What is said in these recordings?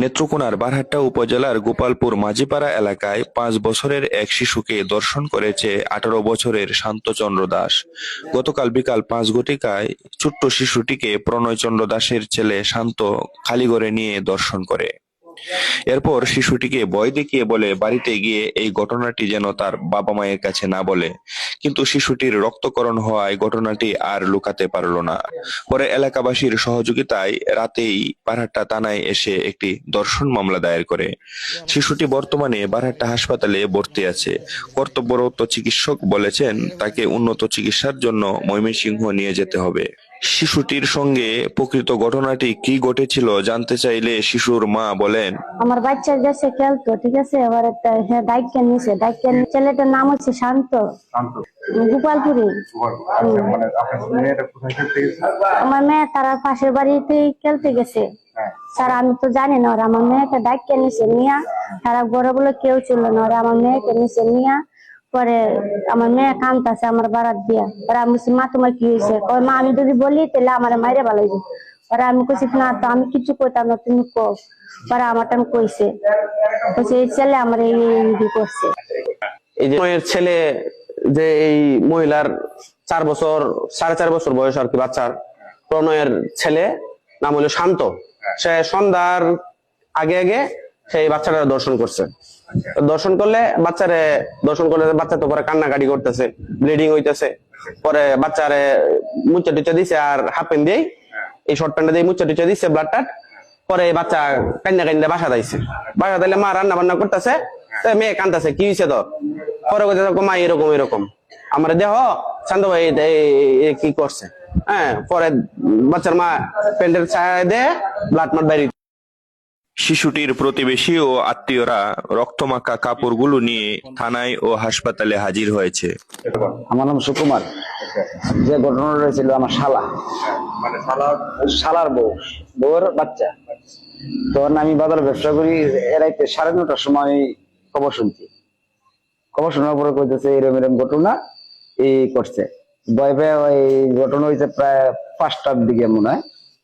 নেত্রকোনার বারহাট্টা উপজেলার গোপালপুর মাঝিপাড়া এলাকায় পাঁচ বছরের এক শিশুকে দর্শন করেছে আঠারো বছরের শান্তচন্দ্র দাস। গতকাল বিকাল পাঁচ ঘটিকায় ছোট্ট শিশুটিকে প্রণয়চন্দ্র দাসের ছেলে শান্ত খালিগড়ে নিয়ে দর্শন করে। এরপর শিশুটিকে ভয় দেখিয়ে বলে বাড়িতে গিয়ে এই ঘটনাটি যেন তার বাবা মায়ের কাছে না বলে। কিন্তু শিশুটির রক্তকরণ হওয়ায় ঘটনাটি আর লুকাতে পারল না। পরে এলাকাবাসীর সহযোগিতায় রাতেই বারহাট্টা থানায় এসে একটি দর্শন মামলা দায়ের করে। শিশুটি বর্তমানে বারহাট্টা হাসপাতালে ভর্তি আছে। কর্তব্যরত চিকিৎসক বলেছেন তাকে উন্নত চিকিৎসার জন্য ময়মনসিংহ নিয়ে যেতে হবে। শিশুটির সঙ্গে প্রকৃত ঘটনাটি কি ঘটেছিল জানতে চাইলে শিশুর মা বলেন আমার বাচ্চা গেছে খেলতো ঠিক আছে? এবার একটা হ্যাঁ দায়িত্ব নিছে দায়িত্ব ছেলেটার নাম হচ্ছে শান্ত। শান্ত। গোপালপুরে। মানে আমার মেয়ে তারা পাশের বাড়িতেই খেলতে গেছে। হ্যাঁ। স্যার আমি তো জানি না ওরা আমার মেয়েকে দায়িত্ব নিছে নিয়া। তারা বড় বলে কেউ ছিল না ওরা আমার মেয়েকে নিছে নিয়া। পরে আমার মেয়ে কান্তাছে আমার বারাত দিয়া। ওরা আমি মা তোমার কি হয়েছে? মা আমি যদি বলি তাহলে আমার মাইরে ভালো হইবে ওরা আমি কইছি না তো আমি কিছু কইতাম না তুমি কো ওরা আমার টাইম কইছে। কইছে এই ছেলে আমার এই এই করছে। এই যে ছেলে যে এই মহিলার চার বছর সাড়ে চার বছর বয়স আর কি বাচ্চার প্রণয়ের ছেলে নাম হলো শান্ত। সে সন্ধ্যার আগে আগে সেই বাচ্চাটা দর্শন করছে। দর্শন করলে বাচ্চারে দর্শন করলে বাচ্চা তো পরে কান্নাকাটি করতেছে ব্লিডিং হইতেছে। পরে বাচ্চারে মুচা টুচা দিছে আর হাফ প্যান্ট দিয়েই এই শর্ট প্যান্টটা দিয়ে মুচা টুচা দিছে ব্লাড টাট পরে বাচ্চা কান্না কান্না বাসা দাইছে। বাসা দাইলে মা রান্না বান্না করতেছে মেয়ে কান্দাছে কি হয়েছে তোর? পরে মা এরকম এরকম। আমার দেহ শান্ত ভাই কি করছে? হ্যাঁ পরে বাচ্চার মা প্যান্টের ছায়া দে ব্লাড মাট বাইরে শিশুটির প্রতিবেশী ও আত্মীয়রা রক্তমাখা কাপড়গুলো নিয়ে থানায় ও হাসপাতালে হাজির হয়েছে। আমার নাম সুকুমার। যে ঘটনাটা হয়েছিল আমার শালা। শালা শালার বউ বউর বাচ্চা। তখন আমি বাজার ব্যবসা করি এরাইতে সাড়ে নটার সময় খবর শুনছি। খবর শোনার পরে কইতেছে, এরম এরম ঘটনা এই করছে। ভয় পেয়ে ওই ঘটনা হয়েছে প্রায় পাঁচটার দিকে মনে হয়।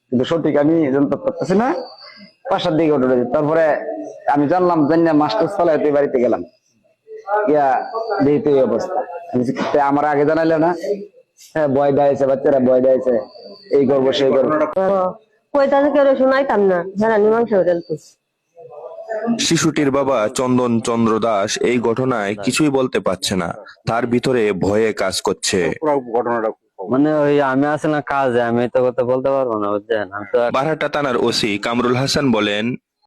কিন্তু সঠিক আমি জানতে পারতেছি না। পাঁচটার দিকে ঘটনা হয়েছে তারপরে আমি জানলাম জানি না মাস্টার চালায় তুই বাড়িতে গেলাম। ইয়া, যেহেতু অবস্থা। আমার আগে জানাইলে না? হ্যাঁ ভয় দেয়ছে বাচ্চারা ভয় দেয়ছে এই করব, সেই করব। শোনাইতাম না। তো। শিশুটির বাবা চন্দন চন্দ্র দাস এই ঘটনায় কিছুই বলতে পারছে না। তার ভিতরে ভয়ে কাজ করছে। পুরো ঘটনাটা মানে ওই আমি আসলে কাজে আমি তো কথা বলতে পারব না বুঝছেন? আমি বারহাট্টা থানার ওসি কামরুল হাসান বলেন